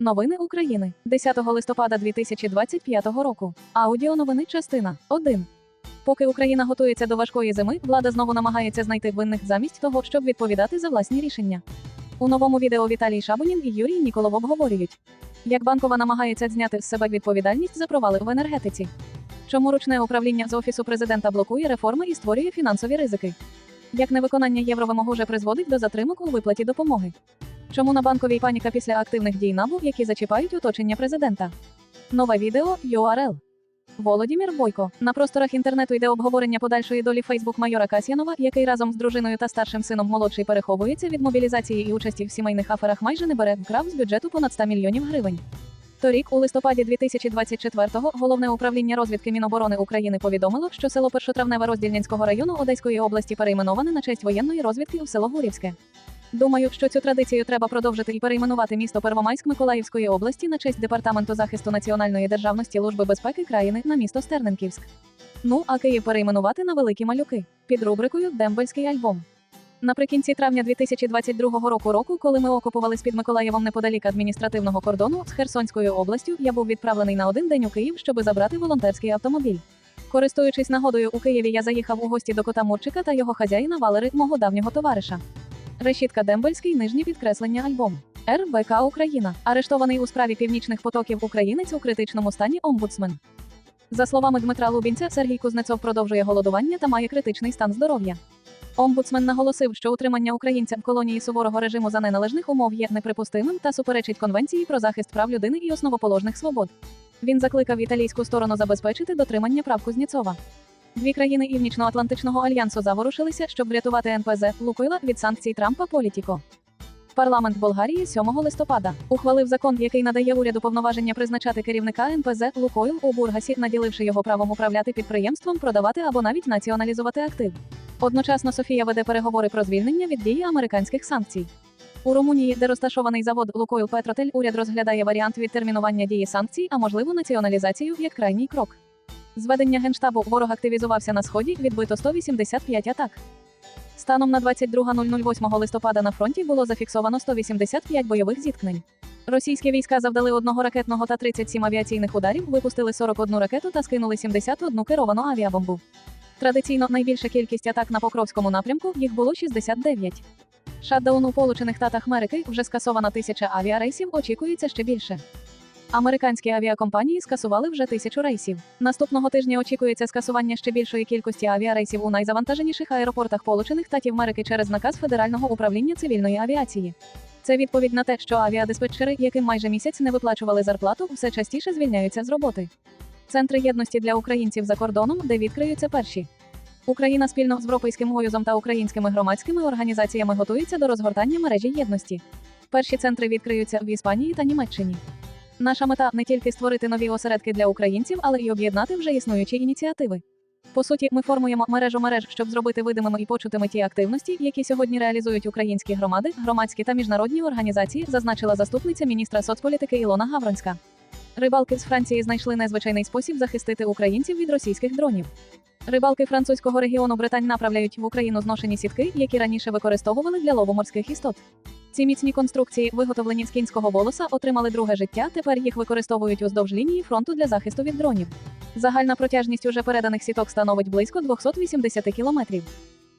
Новини України 10 листопада 2025 року. Аудіоновини частина 1. Поки Україна готується до важкої зими, влада знову намагається знайти винних замість того, щоб відповідати за власні рішення. У новому відео Віталій Шабунін і Юрій Ніколов обговорюють, як банкова намагається зняти з себе відповідальність за провали в енергетиці. Чому ручне управління з офісу президента блокує реформи і створює фінансові ризики? Як невиконання євровимог уже призводить до затримок у виплаті допомоги? Чому на банковій паніка після активних дій НАБУ, які зачіпають оточення президента? Нове відео URL. Володімір Бойко. На просторах інтернету йде обговорення подальшої долі Фейсбук майора Касьянова, який разом з дружиною та старшим сином молодший переховується від мобілізації і участі в сімейних аферах майже не бере вкрав з бюджету понад 100 мільйонів гривень. Торік, у листопаді 2024-го, головне управління розвідки Міноборони України повідомило, що село Першотравневе Роздільнянського району Одеської області перейменоване на честь воєнної розвідки у село Гурівське. Думаю, що цю традицію треба продовжити і перейменувати місто Первомайськ Миколаївської області на честь департаменту захисту національної державності Служби безпеки країни на місто Стерненківськ. Ну а Київ перейменувати на великі малюки під рубрикою Дембельський альбом. Наприкінці травня 2022 року року, коли ми окупували з-під Миколаєвом неподалік адміністративного кордону з Херсонською областю, я був відправлений на один день у Київ, щоби забрати волонтерський автомобіль. Користуючись нагодою у Києві, я заїхав у гості до кота Мурчика та його хазяїна Валери, мого давнього товариша. Решітка Дембельський, нижні підкреслення альбом. РБК Україна. Арештований у справі північних потоків українець у критичному стані омбудсмен. За словами Дмитра Лубінця, Сергій Кузнецов продовжує голодування та має критичний стан здоров'я. Омбудсмен наголосив, що утримання українця в колонії суворого режиму за неналежних умов є неприпустимим та суперечить Конвенції про захист прав людини і основоположних свобод. Він закликав італійську сторону забезпечити дотримання прав Кузнєцова. Дві країни Північно-Атлантичного альянсу заворушилися, щоб врятувати НПЗ Лукойла від санкцій Трампа Політіко. Парламент Болгарії 7 листопада ухвалив закон, який надає уряду повноваження призначати керівника НПЗ Лукойл у Бургасі, наділивши його правом управляти підприємством, продавати або навіть націоналізувати актив. Одночасно Софія веде переговори про звільнення від дії американських санкцій. У Румунії, де розташований завод Лукойл Петротель, уряд розглядає варіант відтермінування дії санкцій, а можливо націоналізацію як крайній крок. Зведення генштабу ворог активізувався на сході, відбито 185 атак. Станом на 22.008 листопада на фронті було зафіксовано 185 бойових зіткнень. Російські війська завдали одного ракетного та 37 авіаційних ударів, випустили 41 ракету та скинули 71 керовану авіабомбу. Традиційно найбільша кількість атак на Покровському напрямку їх було 69. Шатдаун у Получених Татах Америки вже скасовано тисяча авіарейсів, очікується ще більше. Американські авіакомпанії скасували вже тисячу рейсів. Наступного тижня очікується скасування ще більшої кількості авіарейсів у найзавантаженіших аеропортах Получених Татів Америки через наказ Федерального управління цивільної авіації. Це відповідь на те, що авіадиспетчери, яким майже місяць не виплачували зарплату, все частіше звільняються з роботи. Центри єдності для українців за кордоном, де відкриються перші. Україна спільно з Європейським Союзом та українськими громадськими організаціями готується до розгортання мережі єдності. Перші центри відкриються в Іспанії та Німеччині. Наша мета не тільки створити нові осередки для українців, але й об'єднати вже існуючі ініціативи. По суті, ми формуємо мережу мереж, щоб зробити видимими і почутими ті активності, які сьогодні реалізують українські громади, громадські та міжнародні організації, зазначила заступниця міністра соцполітики Ілона Гавронська. Рибалки з Франції знайшли незвичайний спосіб захистити українців від російських дронів. Рибалки французького регіону Британь направляють в Україну зношені сітки, які раніше використовували для лову морських істот. Ці міцні конструкції, виготовлені з кінського волоса, отримали друге життя. Тепер їх використовують уздовж лінії фронту для захисту від дронів. Загальна протяжність уже переданих сіток становить близько 280 кілометрів.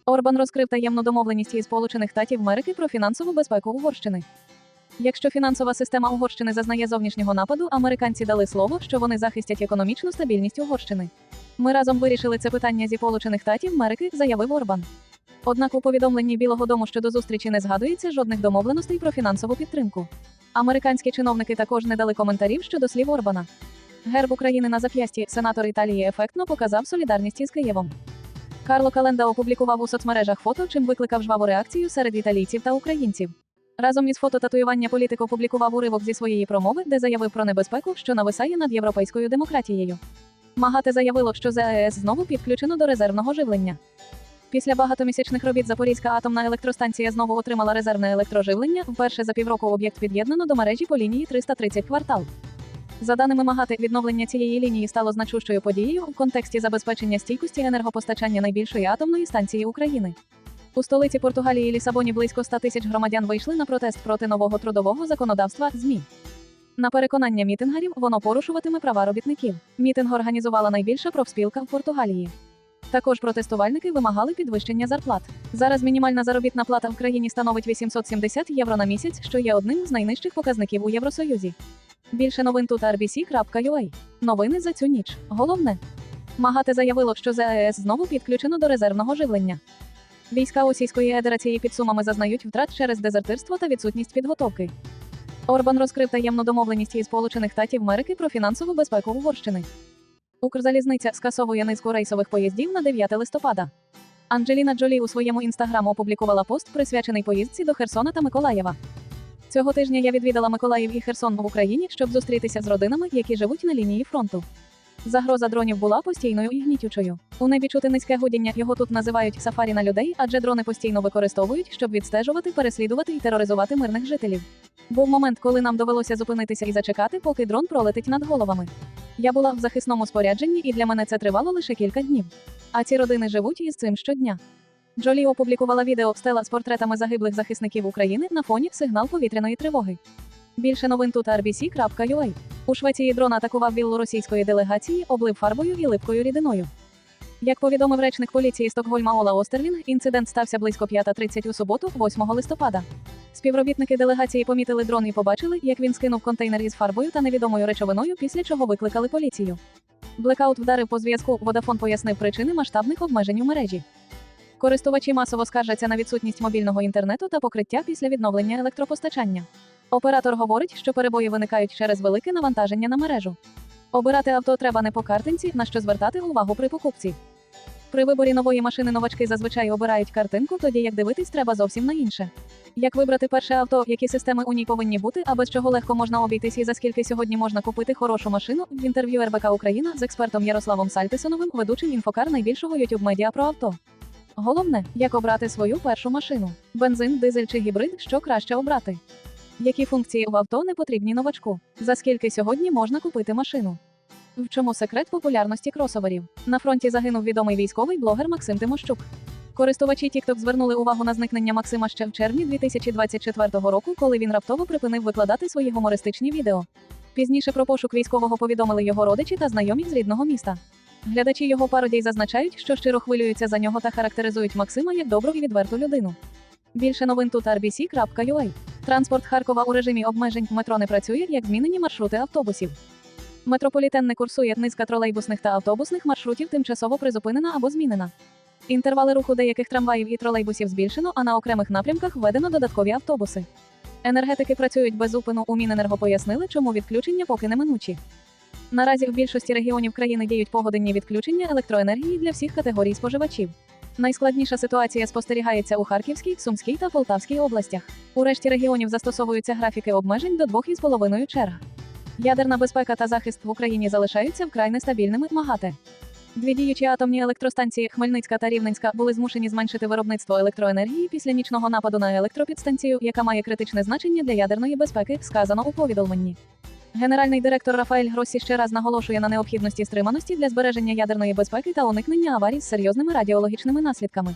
Орбан розкрив таємну домовленість із Сполучених Штатів Америки про фінансову безпеку Угорщини. Якщо фінансова система Угорщини зазнає зовнішнього нападу, американці дали слово, що вони захистять економічну стабільність Угорщини. Ми разом вирішили це питання зі Сполучених Штатів Америки, заявив Орбан. Однак у повідомленні Білого Дому щодо зустрічі не згадується жодних домовленостей про фінансову підтримку. Американські чиновники також не дали коментарів щодо слів Орбана. Герб України на зап'ясті сенатор Італії ефектно показав солідарність із Києвом. Карло Календа опублікував у соцмережах фото, чим викликав жваву реакцію серед італійців та українців. Разом із фото татуювання політик опублікував уривок зі своєї промови, де заявив про небезпеку, що нависає над європейською демократією. МАГАТЕ заявило, що ЗАЕС знову підключено до резервного живлення. Після багатомісячних робіт Запорізька атомна електростанція знову отримала резервне електроживлення. Вперше за півроку об'єкт під'єднано до мережі по лінії 330 квартал. За даними МАГАТЕ, відновлення цієї лінії стало значущою подією в контексті забезпечення стійкості енергопостачання найбільшої атомної станції України. У столиці Португалії Лісабоні близько 100 тисяч громадян вийшли на протест проти нового трудового законодавства ЗМІ. На переконання мітингарів, воно порушуватиме права робітників. Мітинг організувала найбільша профспілка в Португалії. Також протестувальники вимагали підвищення зарплат. Зараз мінімальна заробітна плата в країні становить 870 євро на місяць, що є одним з найнижчих показників у Євросоюзі. Більше новин тут rbc.ua. Новини за цю ніч. Головне. МАГАТЕ заявило, що ЗАЕС знову підключено до резервного живлення. Війська Російської Федерації під сумами зазнають втрат через дезертирство та відсутність підготовки. Орбан розкрив таємну домовленість із Сполучених Штатів Америки про фінансову безпеку Угорщини. Укрзалізниця скасовує низку рейсових поїздів на 9 листопада. Анджеліна Джолі у своєму інстаграм опублікувала пост, присвячений поїздці до Херсона та Миколаєва. Цього тижня я відвідала Миколаїв і Херсон в Україні, щоб зустрітися з родинами, які живуть на лінії фронту. Загроза дронів була постійною і гнітючою. У небі чути низьке гудіння його тут називають сафарі на людей, адже дрони постійно використовують, щоб відстежувати, переслідувати і тероризувати мирних жителів. Був момент, коли нам довелося зупинитися і зачекати, поки дрон пролетить над головами. Я була в захисному спорядженні, і для мене це тривало лише кілька днів. А ці родини живуть із цим щодня. Джолі опублікувала відео стела з портретами загиблих захисників України на фоні сигнал повітряної тривоги. Більше новин тут rbc.ua. У Швеції дрон атакував віллу російської делегації, облив фарбою і липкою рідиною. Як повідомив речник поліції Стокгольма Ола Остерлінг, інцидент стався близько 5.30 у суботу, 8 листопада. Співробітники делегації помітили дрон і побачили, як він скинув контейнер із фарбою та невідомою речовиною, після чого викликали поліцію. Блекаут вдарив по зв'язку. Водафон пояснив причини масштабних обмежень у мережі. Користувачі масово скаржаться на відсутність мобільного інтернету та покриття після відновлення електропостачання. Оператор говорить, що перебої виникають через велике навантаження на мережу. Обирати авто треба не по картинці, на що звертати увагу при покупці. При виборі нової машини новачки зазвичай обирають картинку, тоді як дивитись треба зовсім на інше. Як вибрати перше авто, які системи у ній повинні бути, а без чого легко можна обійтись і за скільки сьогодні можна купити хорошу машину? В інтерв'ю РБК Україна з експертом Ярославом Сальтисоновим, ведучим інфокар найбільшого YouTube медіа про авто. Головне, як обрати свою першу машину: бензин, дизель чи гібрид, що краще обрати. Які функції в авто не потрібні новачку? За скільки сьогодні можна купити машину? В чому секрет популярності кросоверів? На фронті загинув відомий військовий блогер Максим Тимощук. Користувачі TikTok звернули увагу на зникнення Максима ще в червні 2024 року, коли він раптово припинив викладати свої гумористичні відео. Пізніше про пошук військового повідомили його родичі та знайомі з рідного міста. Глядачі його пародій зазначають, що щиро хвилюються за нього та характеризують Максима як добру і відверту людину. Більше новин тут rbc.ua. Транспорт Харкова у режимі обмежень метро не працює, як змінені маршрути автобусів. Метрополітен не курсує низка тролейбусних та автобусних маршрутів тимчасово призупинена або змінена. Інтервали руху деяких трамваїв і тролейбусів збільшено, а на окремих напрямках введено додаткові автобуси. Енергетики працюють без зупину. У Міненерго пояснили, чому відключення поки неминучі. Наразі в більшості регіонів країни діють погодинні відключення електроенергії для всіх категорій споживачів. Найскладніша ситуація спостерігається у Харківській, Сумській та Полтавській областях. У решті регіонів застосовуються графіки обмежень до 2,5 черг. Ядерна безпека та захист в Україні залишаються вкрай нестабільними. МАГАТЕ. Дві діючі атомні електростанції Хмельницька та Рівненська були змушені зменшити виробництво електроенергії після нічного нападу на електропідстанцію, яка має критичне значення для ядерної безпеки, сказано у повідомленні. Генеральний директор Рафаель Гроссі ще раз наголошує на необхідності стриманості для збереження ядерної безпеки та уникнення аварій з серйозними радіологічними наслідками.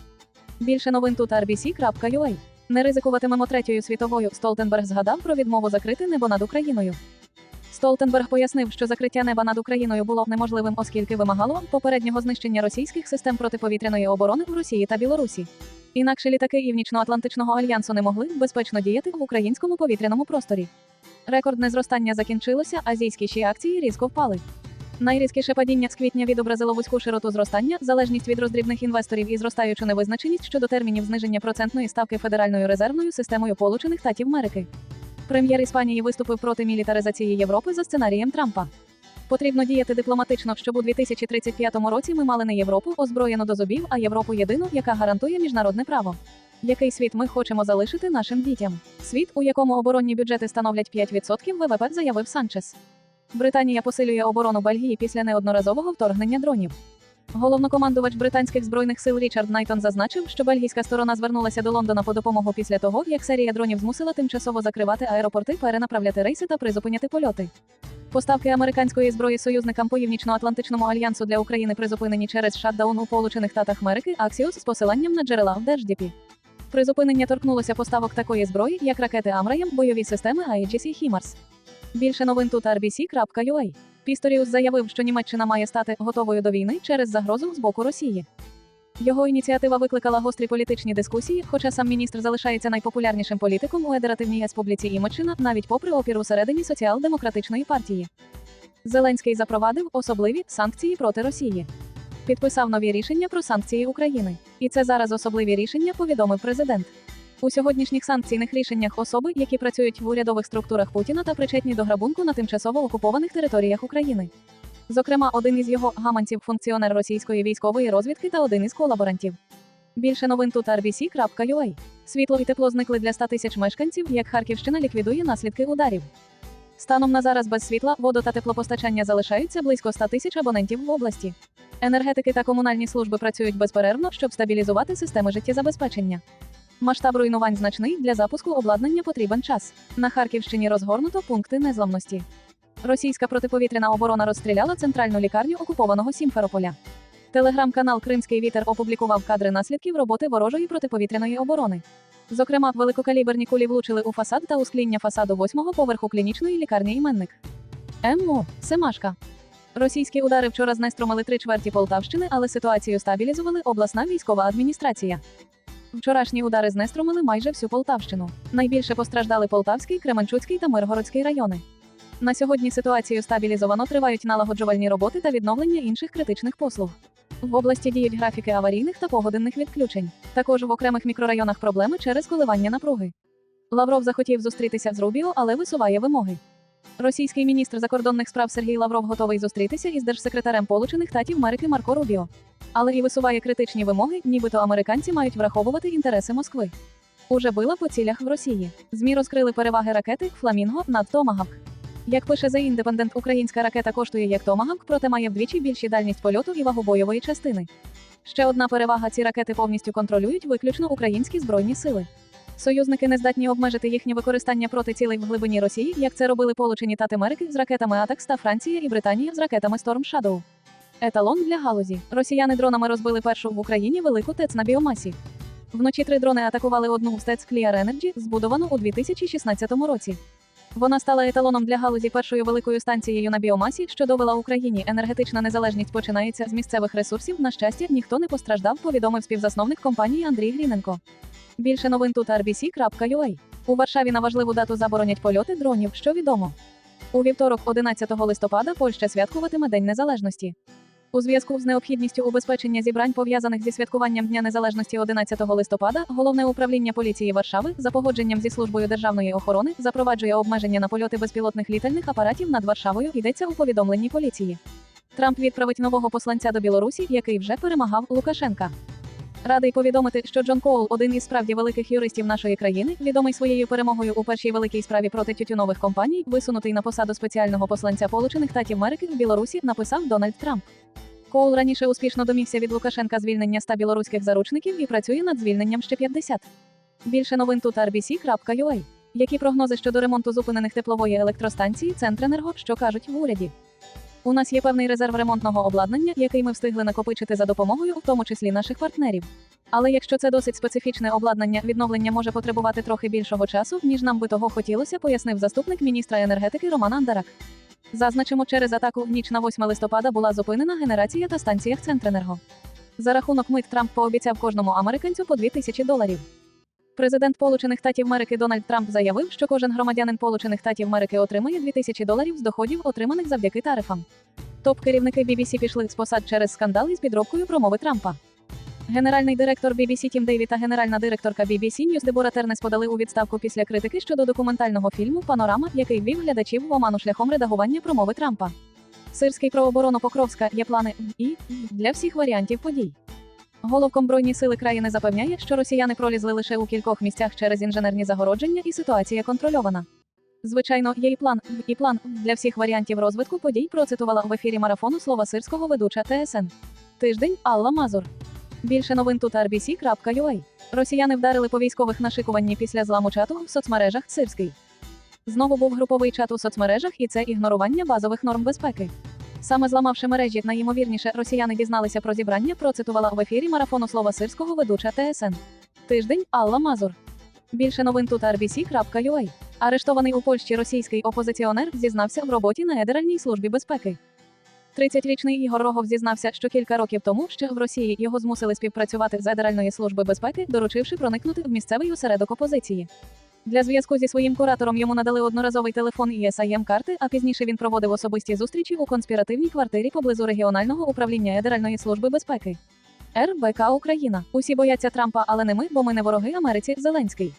Більше новин тут rbc.ua. Не ризикуватимемо третьою світовою. Столтенберг згадав про відмову закрити небо над Україною. Столтенберг пояснив, що закриття неба над Україною було неможливим, оскільки вимагало попереднього знищення російських систем протиповітряної оборони в Росії та Білорусі. Інакше літаки Північно-Атлантичного альянсу не могли безпечно діяти в українському повітряному просторі. Рекордне зростання закінчилося, азійські ще акції різко впали. Найрізкіше падіння з квітня відобразило вузьку широту зростання, залежність від роздрібних інвесторів і зростаючу невизначеність щодо термінів зниження процентної ставки Федеральною резервною системою Получених Штатів Америки. Прем'єр Іспанії виступив проти мілітаризації Європи за сценарієм Трампа. Потрібно діяти дипломатично, щоб у 2035 році ми мали не Європу, озброєну до зубів, а Європу єдину, яка гарантує міжнародне право. Який світ ми хочемо залишити нашим дітям? Світ, у якому оборонні бюджети становлять 5% ВВП, заявив Санчес. Британія посилює оборону Бельгії після неодноразового вторгнення дронів. Головнокомандувач британських збройних сил Річард Найтон зазначив, що бельгійська сторона звернулася до Лондона по допомогу після того, як серія дронів змусила тимчасово закривати аеропорти, перенаправляти рейси та призупиняти польоти. Поставки американської зброї союзникам по Північно-Атлантичному альянсу для України призупинені через шатдаун у Получених Штатах Америки Аксіос з посиланням на джерела в Держдіпі. Призупинення торкнулося поставок такої зброї, як ракети Амраєм, бойові системи і HIMARS. Більше новин тут RBC.ua. Пісторіус заявив, що Німеччина має стати готовою до війни через загрозу з боку Росії. Його ініціатива викликала гострі політичні дискусії, хоча сам міністр залишається найпопулярнішим політиком у Едеративній республіці Імеччина, навіть попри опір усередині соціал-демократичної партії. Зеленський запровадив особливі санкції проти Росії. Підписав нові рішення про санкції України. І це зараз особливі рішення, повідомив президент. У сьогоднішніх санкційних рішеннях особи, які працюють в урядових структурах Путіна та причетні до грабунку на тимчасово окупованих територіях України. Зокрема, один із його гаманців функціонер російської військової розвідки та один із колаборантів. Більше новин тут RBC.ua. Світло і тепло зникли для 100 тисяч мешканців, як Харківщина ліквідує наслідки ударів. Станом на зараз без світла, водо та теплопостачання залишаються близько 100 тисяч абонентів в області. Енергетики та комунальні служби працюють безперервно, щоб стабілізувати системи життєзабезпечення. Масштаб руйнувань значний для запуску обладнання потрібен час. На Харківщині розгорнуто пункти незламності. Російська протиповітряна оборона розстріляла центральну лікарню окупованого Сімферополя. Телеграм-канал Кримський вітер опублікував кадри наслідків роботи ворожої протиповітряної оборони. Зокрема, великокаліберні кулі влучили у фасад та у скління фасаду восьмого поверху клінічної лікарні іменник. МО Семашка. Російські удари вчора знеструмили три чверті Полтавщини, але ситуацію стабілізували обласна військова адміністрація. Вчорашні удари знеструмили майже всю Полтавщину. Найбільше постраждали Полтавський, Кременчуцький та Миргородський райони. На сьогодні ситуацію стабілізовано тривають налагоджувальні роботи та відновлення інших критичних послуг. В області діють графіки аварійних та погодинних відключень. Також в окремих мікрорайонах проблеми через коливання напруги. Лавров захотів зустрітися з Рубіо, але висуває вимоги. Російський міністр закордонних справ Сергій Лавров готовий зустрітися із держсекретарем Получених Штатів Америки Марко Рубіо. Але і висуває критичні вимоги, нібито американці мають враховувати інтереси Москви. Уже била по цілях в Росії. ЗМІ розкрили переваги ракети Фламінго над Томагавк. Як пише The Independent, українська ракета коштує як Томагавк, проте має вдвічі більші дальність польоту і вагу бойової частини. Ще одна перевага: ці ракети повністю контролюють виключно українські збройні сили. Союзники не здатні обмежити їхнє використання проти цілей в глибині Росії, як це робили Получені Штати Америки з ракетами Атакс та Франція і Британія з ракетами Storm Shadow. Еталон для галузі. Росіяни дронами розбили першу в Україні велику ТЕЦ на біомасі. Вночі три дрони атакували одну з ТЕЦ Clear Energy, збудовану у 2016 році. Вона стала еталоном для галузі першою великою станцією на біомасі, що довела Україні. Енергетична незалежність починається з місцевих ресурсів. На щастя, ніхто не постраждав, повідомив співзасновник компанії Андрій Гріненко. Більше новин тут RBC.ua. У Варшаві на важливу дату заборонять польоти дронів, що відомо. У вівторок, 11 листопада, Польща святкуватиме День Незалежності. У зв'язку з необхідністю убезпечення зібрань пов'язаних зі святкуванням Дня Незалежності 11 листопада, головне управління поліції Варшави за погодженням зі службою державної охорони запроваджує обмеження на польоти безпілотних літальних апаратів над Варшавою. Йдеться у повідомленні поліції. Трамп відправить нового посланця до Білорусі, який вже перемагав Лукашенка. Радий повідомити, що Джон Коул, один із справді великих юристів нашої країни, відомий своєю перемогою у першій великій справі проти тютюнових компаній, висунутий на посаду спеціального посланця Получених Штатів Америки в Білорусі, написав Дональд Трамп. Коул раніше успішно домігся від Лукашенка звільнення ста білоруських заручників і працює над звільненням ще 50. Більше новин тут RBC.ua. Які прогнози щодо ремонту зупинених теплової електростанції Центренерго, що кажуть в уряді? У нас є певний резерв ремонтного обладнання, який ми встигли накопичити за допомогою, в тому числі наших партнерів. Але якщо це досить специфічне обладнання, відновлення може потребувати трохи більшого часу, ніж нам би того хотілося, пояснив заступник міністра енергетики Роман Андарак. Зазначимо, через атаку в ніч на 8 листопада була зупинена генерація та станціях Центренерго. За рахунок мит Трамп пообіцяв кожному американцю по 2000 доларів. Президент Получених Штатів Америки Дональд Трамп заявив, що кожен громадянин Получених Штатів Америки отримує 2000 доларів з доходів, отриманих завдяки тарифам. Топ-керівники BBC пішли з посад через скандал із підробкою промови Трампа. Генеральний директор BBC Тім Дейві та генеральна директорка BBC News Дебора Тернес подали у відставку після критики щодо документального фільму Панорама, який ввів глядачів в оману шляхом редагування промови Трампа. Сирський про Покровська є плани і для всіх варіантів подій. Головкомбройні сили країни запевняє, що росіяни пролізли лише у кількох місцях через інженерні загородження, і ситуація контрольована. Звичайно, є і план, і план для всіх варіантів розвитку подій процитувала в ефірі марафону слова сирського ведуча ТСН. Тиждень Алла Мазур. Більше новин тут RBC.ua. Росіяни вдарили по військових на шикуванні після зламу чату в соцмережах Сирський. Знову був груповий чат у соцмережах, і це ігнорування базових норм безпеки. Саме зламавши мережі, найімовірніше, росіяни дізналися про зібрання, процитувала в ефірі марафону слова сирського ведуча ТСН. Тиждень Алла Мазур. Більше новин тут RBC.ua. Арештований у Польщі російський опозиціонер зізнався в роботі на Федеральній службі безпеки. 30-річний Ігор Рогов зізнався, що кілька років тому ще в Росії його змусили співпрацювати з Федеральної служби безпеки, доручивши проникнути в місцевий осередок опозиції. Для зв'язку зі своїм куратором йому надали одноразовий телефон і SIM карти, а пізніше він проводив особисті зустрічі у конспіративній квартирі поблизу регіонального управління Федеральної служби безпеки. РБК Україна. Усі бояться Трампа, але не ми, бо ми не вороги Америці. Зеленський.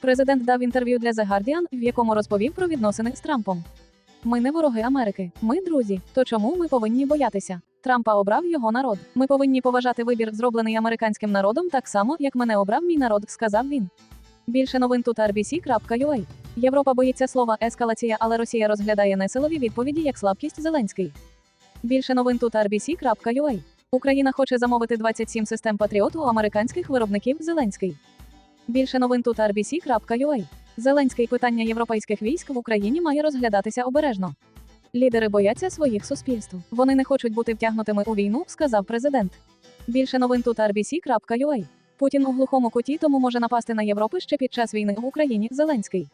Президент дав інтерв'ю для The Guardian, в якому розповів про відносини з Трампом. Ми не вороги Америки, ми друзі. То чому ми повинні боятися? Трампа обрав його народ. Ми повинні поважати вибір, зроблений американським народом, так само, як мене обрав мій народ, сказав він. Більше новин тут RBC.ua. Європа боїться слова ескалація, але Росія розглядає несилові відповіді як слабкість Зеленський. Більше новин тут RBC.ua. Україна хоче замовити 27 систем Патріот у американських виробників Зеленський. Більше новин тут RBC.ua. Зеленський питання європейських військ в Україні має розглядатися обережно. Лідери бояться своїх суспільств. Вони не хочуть бути втягнутими у війну, сказав президент. Більше новин тут RBC.ua. Путін у глухому куті, тому може напасти на Європу ще під час війни в Україні. Зеленський.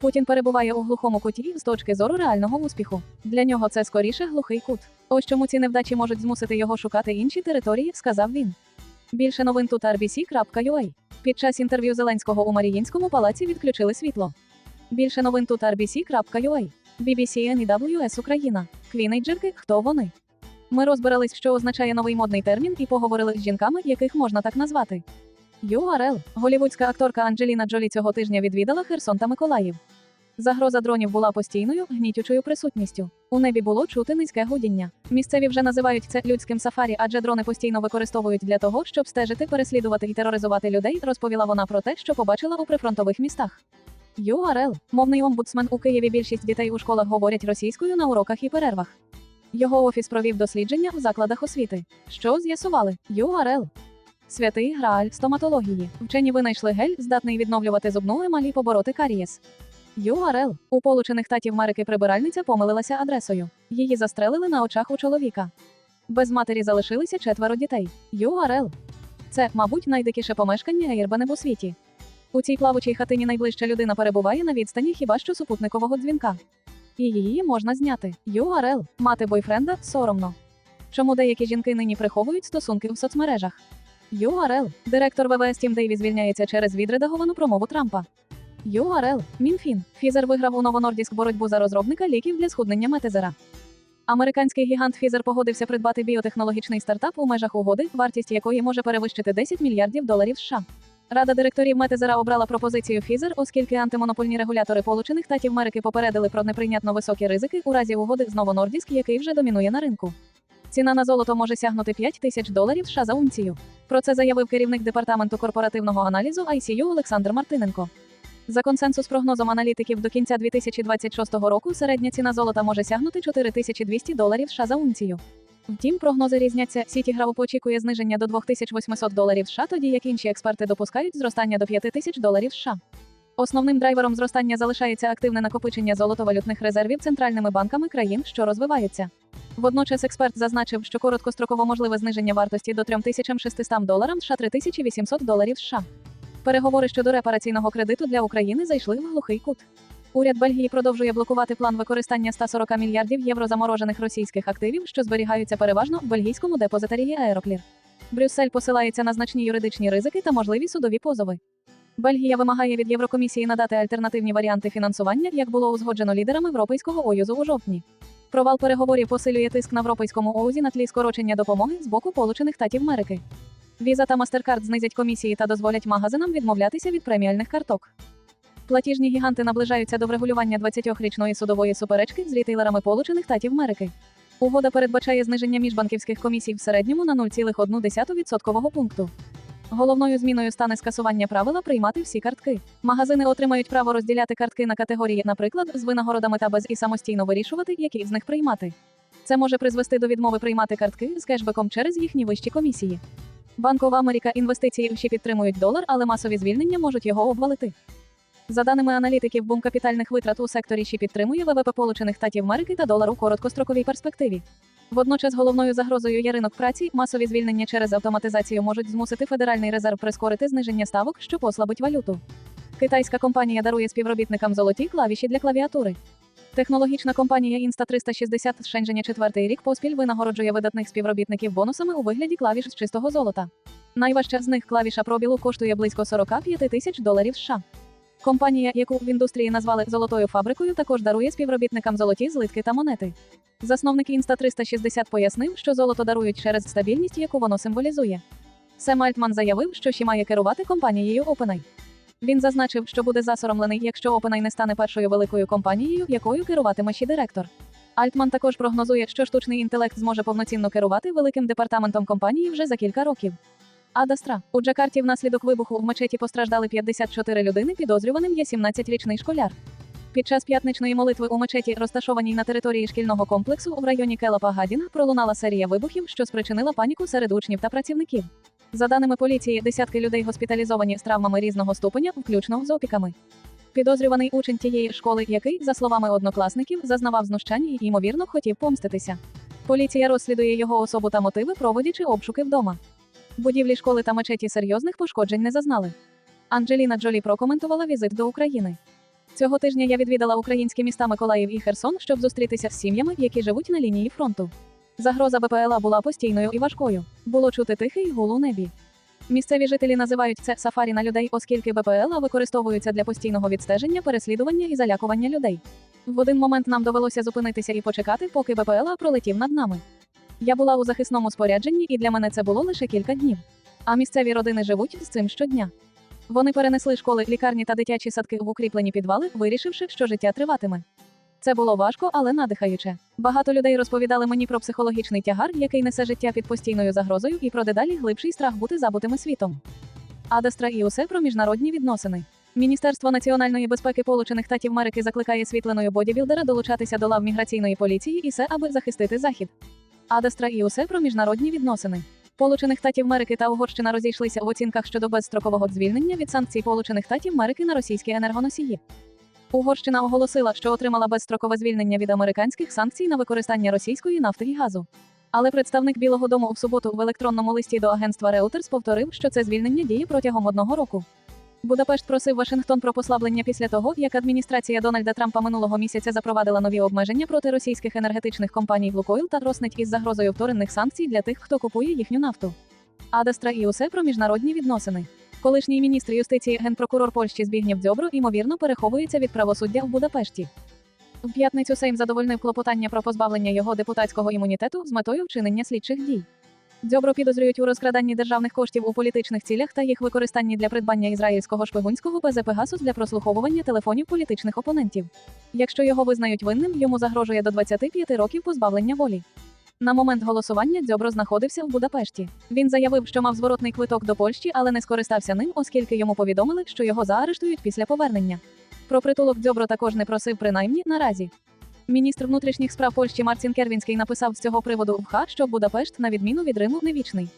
Путін перебуває у глухому куті з точки зору реального успіху. Для нього це скоріше глухий кут. Ось чому ці невдачі можуть змусити його шукати інші території, сказав він. Більше новин тут RBC.ua. Під час інтерв'ю Зеленського у Маріїнському палаці відключили світло. Більше новин тут RBC.ua. BBC NWS Україна. Квінейджерки, хто вони? Ми розбирались, що означає новий модний термін, і поговорили з жінками, яких можна так назвати. URL. Голівудська акторка Анджеліна Джолі цього тижня відвідала Херсон та Миколаїв. Загроза дронів була постійною, гнітючою присутністю. У небі було чути низьке гудіння. Місцеві вже називають це людським сафарі, адже дрони постійно використовують для того, щоб стежити, переслідувати і тероризувати людей. Розповіла вона про те, що побачила у прифронтових містах. URL. Мовний омбудсмен у Києві. Більшість дітей у школах говорять російською на уроках і перервах. Його офіс провів дослідження в закладах освіти. Що з'ясували? URL. Святий Грааль стоматології. Вчені винайшли гель, здатний відновлювати зубну емаль і побороти карієс. URL. У получених татів Америки прибиральниця помилилася адресою. Її застрелили на очах у чоловіка. Без матері залишилися четверо дітей. URL. Це, мабуть, найдикіше помешкання Airbnb у світі. У цій плавучій хатині найближча людина перебуває на відстані хіба що супутникового дзвінка. І її можна зняти. URL. Мати бойфренда соромно. Чому деякі жінки нині приховують стосунки в соцмережах? URL. Директор ВВС Тім Дейві звільняється через відредаговану промову Трампа. URL. Мінфін. Фізер виграв у Новонордіськ боротьбу за розробника ліків для схуднення метезера. Американський гігант Фізер погодився придбати біотехнологічний стартап у межах угоди, вартість якої може перевищити 10 мільярдів доларів США. Рада директорів Метезера обрала пропозицію Фізер, оскільки антимонопольні регулятори Получених Штатів Америки попередили про неприйнятно високі ризики у разі угоди з Новонордіськ, який вже домінує на ринку. Ціна на золото може сягнути 5 тисяч доларів США за унцію. Про це заявив керівник департаменту корпоративного аналізу ICU Олександр Мартиненко. За консенсус прогнозом аналітиків до кінця 2026 року середня ціна золота може сягнути 4200 доларів США за унцію. Втім, прогнози різняться. Сіті очікує зниження до 2800 доларів США, тоді як інші експерти допускають зростання до 5000 доларів США. Основним драйвером зростання залишається активне накопичення золотовалютних резервів центральними банками країн, що розвиваються. Водночас експерт зазначив, що короткостроково можливе зниження вартості до 3600 доларам США 3800 доларів США. Переговори щодо репараційного кредиту для України зайшли в глухий кут. Уряд Бельгії продовжує блокувати план використання 140 мільярдів євро заморожених російських активів, що зберігаються переважно в бельгійському депозитарії Аероклір. Брюссель посилається на значні юридичні ризики та можливі судові позови. Бельгія вимагає від Єврокомісії надати альтернативні варіанти фінансування, як було узгоджено лідерами Європейського Оюзу у жовтні. Провал переговорів посилює тиск на Європейському Оузі на тлі скорочення допомоги з боку Получених Штатів Америки. Віза та MasterCard знизять комісії та дозволять магазинам відмовлятися від преміальних карток. Платіжні гіганти наближаються до врегулювання 20-річної судової суперечки з рітейлерами Получених Штатів Америки. Угода передбачає зниження міжбанківських комісій в середньому на 0,1 відсоткового пункту. Головною зміною стане скасування правила приймати всі картки. Магазини отримають право розділяти картки на категорії, наприклад, з винагородами та без і самостійно вирішувати, які з них приймати. Це може призвести до відмови приймати картки з кешбеком через їхні вищі комісії. Банкова Америка інвестиції ще підтримують долар, але масові звільнення можуть його обвалити. За даними аналітиків, бум капітальних витрат у секторі ще підтримує ВВП Получених Штатів Америки та долар у короткостроковій перспективі. Водночас головною загрозою є ринок праці, масові звільнення через автоматизацію можуть змусити Федеральний резерв прискорити зниження ставок, що послабить валюту. Китайська компанія дарує співробітникам золоті клавіші для клавіатури. Технологічна компанія Insta360 з Шенженя четвертий рік поспіль винагороджує видатних співробітників бонусами у вигляді клавіш з чистого золота. Найважча з них клавіша пробілу коштує близько 45 тисяч доларів США. Компанія, яку в індустрії назвали золотою фабрикою, також дарує співробітникам золоті злитки та монети. Засновник Insta360 пояснив, що золото дарують через стабільність, яку воно символізує. Сем Альтман заявив, що ще має керувати компанією OpenAI. Він зазначив, що буде засоромлений, якщо OpenAI не стане першою великою компанією, якою керуватиме ще директор. Альтман також прогнозує, що штучний інтелект зможе повноцінно керувати великим департаментом компанії вже за кілька років. Адастра у Джакарті внаслідок вибуху в мечеті постраждали 54 людини, підозрюваним є 17-річний школяр. Під час п'ятничної молитви у мечеті, розташованій на території шкільного комплексу в районі Келапа Гадінг, пролунала серія вибухів, що спричинила паніку серед учнів та працівників. За даними поліції, десятки людей госпіталізовані з травмами різного ступеня, включно з опіками. Підозрюваний учень тієї школи, який, за словами однокласників, зазнавав знущань і, ймовірно, хотів помститися. Поліція розслідує його особу та мотиви, проводячи обшуки вдома. Будівлі школи та мечеті серйозних пошкоджень не зазнали. Анджеліна Джолі прокоментувала візит до України. Цього тижня я відвідала українські міста Миколаїв і Херсон, щоб зустрітися з сім'ями, які живуть на лінії фронту. Загроза БПЛА була постійною і важкою. Було чути тихий гул у небі. Місцеві жителі називають це сафарі на людей, оскільки БПЛА використовуються для постійного відстеження, переслідування і залякування людей. В один момент нам довелося зупинитися і почекати, поки БПЛА пролетів над нами. Я була у захисному спорядженні, і для мене це було лише кілька днів. А місцеві родини живуть з цим щодня. Вони перенесли школи, лікарні та дитячі садки в укріплені підвали, вирішивши, що життя триватиме. Це було важко, але надихаюче. Багато людей розповідали мені про психологічний тягар, який несе життя під постійною загрозою, і про дедалі глибший страх бути забутими світом. Адастра і усе про міжнародні відносини. Міністерство національної безпеки Получених Штатів Америки закликає світленою бодібілдера долучатися до лав міграційної поліції і все, аби захистити захід. Адастра і усе про міжнародні відносини. Получених Штатів Америки та Угорщина розійшлися в оцінках щодо безстрокового звільнення від санкцій Получених Штатів Америки на російські енергоносії. Угорщина оголосила, що отримала безстрокове звільнення від американських санкцій на використання російської нафти і газу. Але представник Білого Дому в суботу в електронному листі до агентства Reuters повторив, що це звільнення діє протягом одного року. Будапешт просив Вашингтон про послаблення після того, як адміністрація Дональда Трампа минулого місяця запровадила нові обмеження проти російських енергетичних компаній Лукойл та Роснеть із загрозою вторинних санкцій для тих, хто купує їхню нафту. Адастра і усе про міжнародні відносини. Колишній міністр юстиції генпрокурор Польщі Збігнєв Дзьобро ймовірно переховується від правосуддя в Будапешті. В п'ятницю Сейм задовольнив клопотання про позбавлення його депутатського імунітету з метою вчинення слідчих дій. Дзьобро підозрюють у розкраданні державних коштів у політичних цілях та їх використанні для придбання ізраїльського шпигунського ПЗ Пегасус для прослуховування телефонів політичних опонентів. Якщо його визнають винним, йому загрожує до 25 років позбавлення волі. На момент голосування Дзьобро знаходився в Будапешті. Він заявив, що мав зворотний квиток до Польщі, але не скористався ним, оскільки йому повідомили, що його заарештують після повернення. Про притулок Дзьобро також не просив принаймні наразі. Міністр внутрішніх справ Польщі Марцін Кервінський написав з цього приводу в ХА, що Будапешт, на відміну від Риму, не вічний.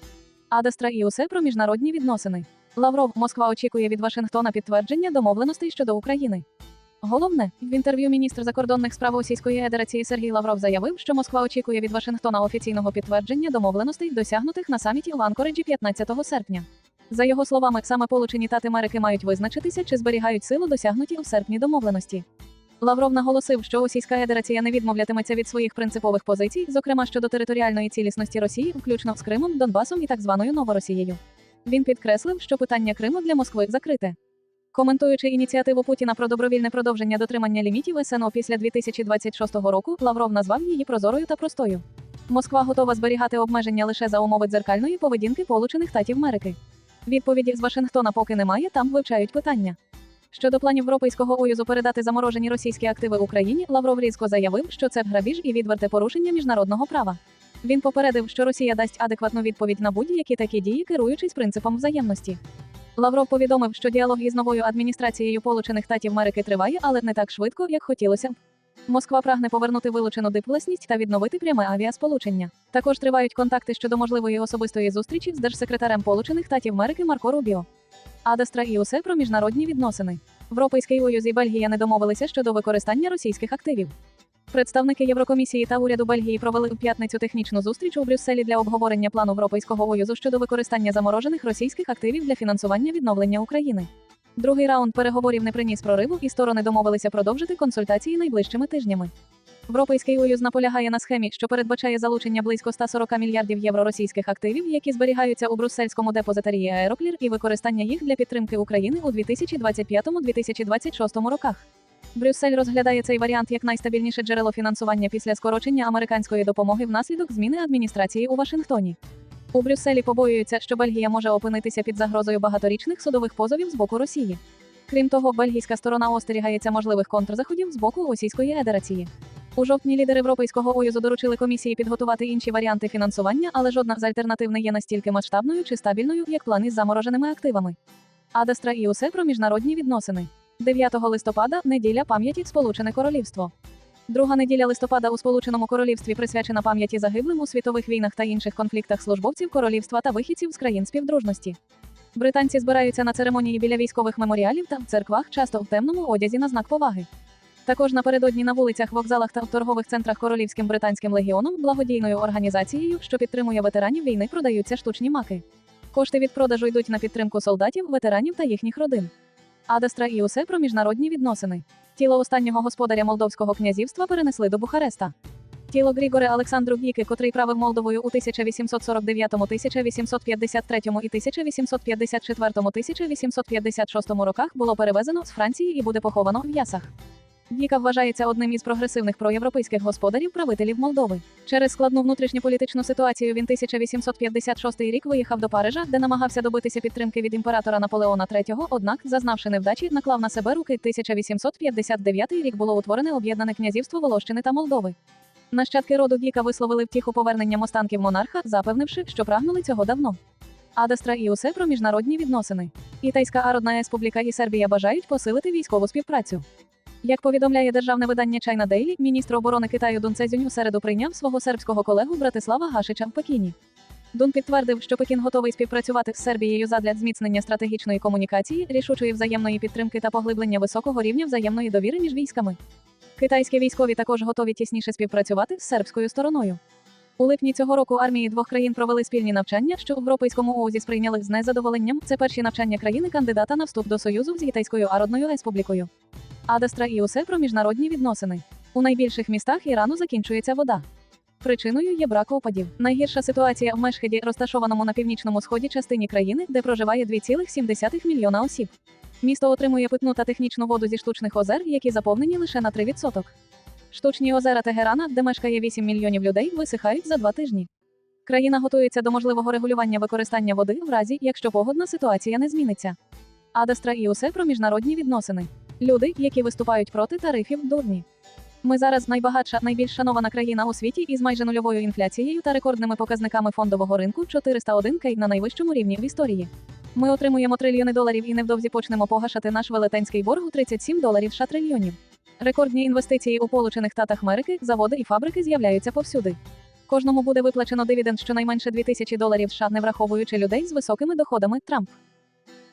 Адастра і усе про міжнародні відносини. Лавров, Москва очікує від Вашингтона підтвердження домовленостей щодо України. Головне, в інтерв'ю міністр закордонних справ Російської Федерації Сергій Лавров заявив, що Москва очікує від Вашингтона офіційного підтвердження домовленостей, досягнутих на саміті в Анкориджі 15 серпня. За його словами, саме Получені Штати Америки мають визначитися, чи зберігають силу досягнуті у серпні домовленості. Лавров наголосив, що Російська Федерація не відмовлятиметься від своїх принципових позицій, зокрема щодо територіальної цілісності Росії, включно з Кримом, Донбасом і так званою Новоросією. Він підкреслив, що питання Криму для Москви закрите. Коментуючи ініціативу Путіна про добровільне продовження дотримання лімітів СНО після 2026 року, Лавров назвав її прозорою та простою. Москва готова зберігати обмеження лише за умови дзеркальної поведінки Получених Штатів Америки. Відповіді з Вашингтона поки немає, там вивчають питання. Щодо планів Європейського Оюзу передати заморожені російські активи Україні, Лавров різко заявив, що це грабіж і відверте порушення міжнародного права. Він попередив, що Росія дасть адекватну відповідь на будь-які такі дії, керуючись принципом взаємності. Лавров повідомив, що діалог із новою адміністрацією Получених Штатів Америки триває, але не так швидко, як хотілося б. Москва прагне повернути вилучену диплесність та відновити пряме авіасполучення. Також тривають контакти щодо можливої особистої зустрічі з держсекретарем Получених Штатів Америки Марко Рубіо. Адастра і усе про міжнародні відносини. Європейський Союз і Бельгія не домовилися щодо використання російських активів. Представники Єврокомісії та уряду Бельгії провели у п'ятницю технічну зустріч у Брюсселі для обговорення плану Європейського Союзу щодо використання заморожених російських активів для фінансування відновлення України. Другий раунд переговорів не приніс прориву, і сторони домовилися продовжити консультації найближчими тижнями. Європейський Союз наполягає на схемі, що передбачає залучення близько 140 мільярдів євро російських активів, які зберігаються у брюссельському депозитарії Аероклір, і використання їх для підтримки України у 2025-2026 роках. Брюссель розглядає цей варіант як найстабільніше джерело фінансування після скорочення американської допомоги внаслідок зміни адміністрації у Вашингтоні. У Брюсселі побоюються, що Бельгія може опинитися під загрозою багаторічних судових позовів з боку Росії. Крім того, бельгійська сторона остерігається можливих контрзаходів з боку Російської Федерації. У жовтні лідери Європейського Союзу доручили комісії підготувати інші варіанти фінансування, але жодна з альтернатив не є настільки масштабною чи стабільною, як план із замороженими активами. Адестра і усе про міжнародні відносини. 9 листопада неділя пам'яті Сполучене Королівство. Друга неділя листопада у Сполученому Королівстві присвячена пам'яті загиблим у світових війнах та інших конфліктах службовців королівства та вихідців з країн співдружності. Британці збираються на церемонії біля військових меморіалів та в церквах, часто в темному одязі на знак поваги. Також напередодні на вулицях, вокзалах та в торгових центрах Королівським британським легіоном, благодійною організацією, що підтримує ветеранів війни, продаються штучні маки. Кошти від продажу йдуть на підтримку солдатів, ветеранів та їхніх родин. Адестра і усе про міжнародні відносини. Тіло останнього господаря Молдовського князівства перенесли до Бухареста. Тіло Грігоре Олександру Гіки, котрий правив Молдовою у 1849, 1853 і 1854, 1856 роках, було перевезено з Франції і буде поховано в Ясах. Гіка вважається одним із прогресивних проєвропейських господарів правителів Молдови. Через складну внутрішньополітичну ситуацію він 1856 рік виїхав до Парижа, де намагався добитися підтримки від імператора Наполеона III, однак, зазнавши невдачі, наклав на себе руки. 1859 рік було утворене об'єднане князівство Волощини та Молдови. Нащадки роду Гіка висловили втіху повернення останків монарха, запевнивши, що прагнули цього давно. Адестра і усе про міжнародні відносини. Ітайська Ародна Республіка і Сербія бажають посилити військову співпрацю. Як повідомляє державне видання China Daily, міністр оборони Китаю Дун Цезюнь у середу прийняв свого сербського колегу Братислава Гашича в Пекіні. Дун підтвердив, що Пекін готовий співпрацювати з Сербією задля зміцнення стратегічної комунікації, рішучої взаємної підтримки та поглиблення високого рівня взаємної довіри між військами. Китайські військові також готові тісніше співпрацювати з сербською стороною. У липні цього року армії двох країн провели спільні навчання, що в Європейському ОУЗі сприйняли з незадоволенням. Це перші навчання країни кандидата на вступ до Союзу з Китайською Ародною Республікою. Адестра і усе про міжнародні відносини. У найбільших містах Ірану закінчується вода. Причиною є брак опадів. Найгірша ситуація в Мешхеді, розташованому на північному сході частині країни, де проживає 2,7 мільйона осіб. Місто отримує питну та технічну воду зі штучних озер, які заповнені лише на 3%. Штучні озера Тегерана, де мешкає 8 мільйонів людей, висихають за два тижні. Країна готується до можливого регулювання використання води в разі, якщо погодна ситуація не зміниться. Адестра і усе про міжнародні відносини. Люди, які виступають проти тарифів, дурні. Ми зараз найбагатша, найбільш шанована країна у світі із майже нульовою інфляцією та рекордними показниками фондового ринку 401 кей на найвищому рівні в історії. Ми отримуємо трильйони доларів і невдовзі почнемо погашати наш велетенський борг у 37 доларів США трильйонів. Рекордні інвестиції у Сполучених Штатах Америки, заводи і фабрики з'являються повсюди. Кожному буде виплачено дивіденд щонайменше 2000 доларів США, не враховуючи людей з високими доходами. Трамп.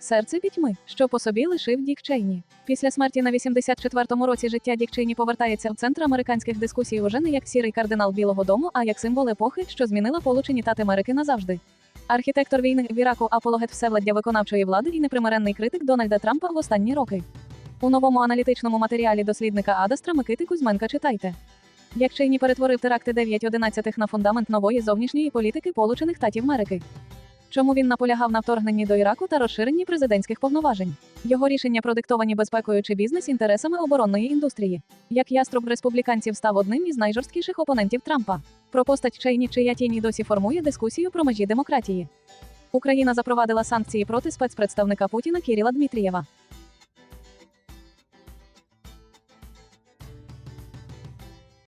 Серце пітьми, що по собі лишив Дік Чейні. Після смерті на 84-му році життя Дік Чейні повертається в центр американських дискусій уже не як сірий кардинал Білого Дому, а як символ епохи, що змінила Получені Тати Америки назавжди. Архітектор війни в Іраку, апологет всевладдя виконавчої влади і непримиренний критик Дональда Трампа в останні роки. У новому аналітичному матеріалі дослідника Адастра Микити Кузьменка читайте. Як Чейні перетворив теракти 9.11 на фундамент нової зовнішньої політики Получених Татів Америки. Чому він наполягав на вторгненні до Іраку та розширенні президентських повноважень? Його рішення продиктовані безпекою чи бізнес-інтересами оборонної індустрії. Як яструб республіканців став одним із найжорсткіших опонентів Трампа. Про постать Чейні, чия тінь досі формує дискусію про межі демократії. Україна запровадила санкції проти спецпредставника Путіна Кіріла Дмитрієва.